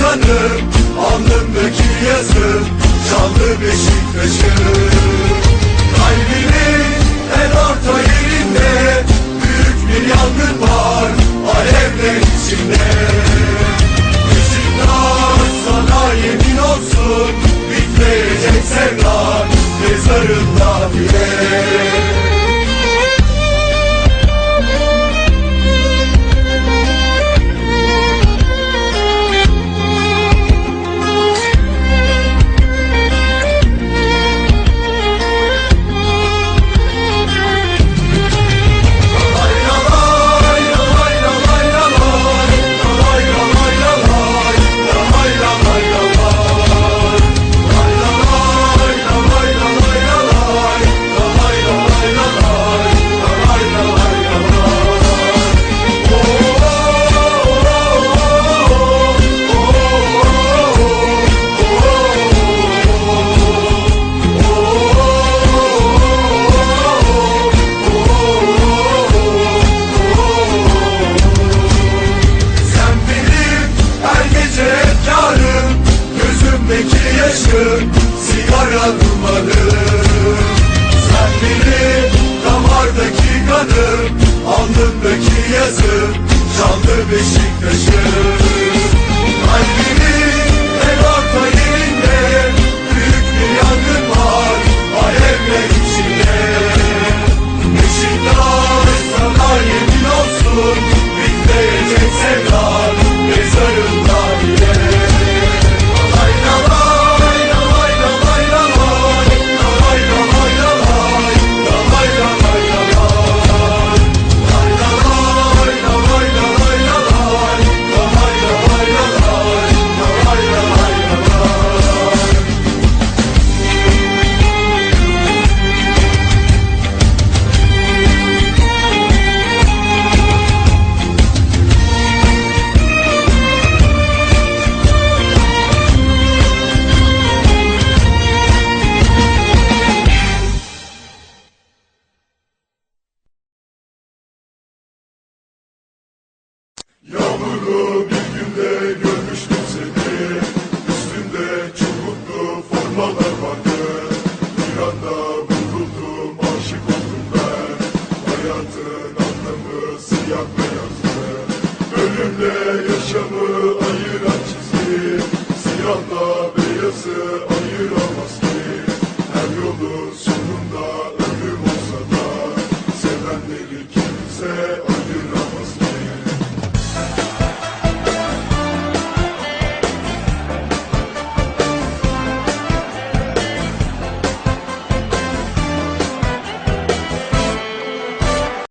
vatanım Alnımdaki yazı Çaldı Beşiktaş'ım yollarım Sen benim damardaki kanım Alnımdaki yazım hiç kimse acımaz.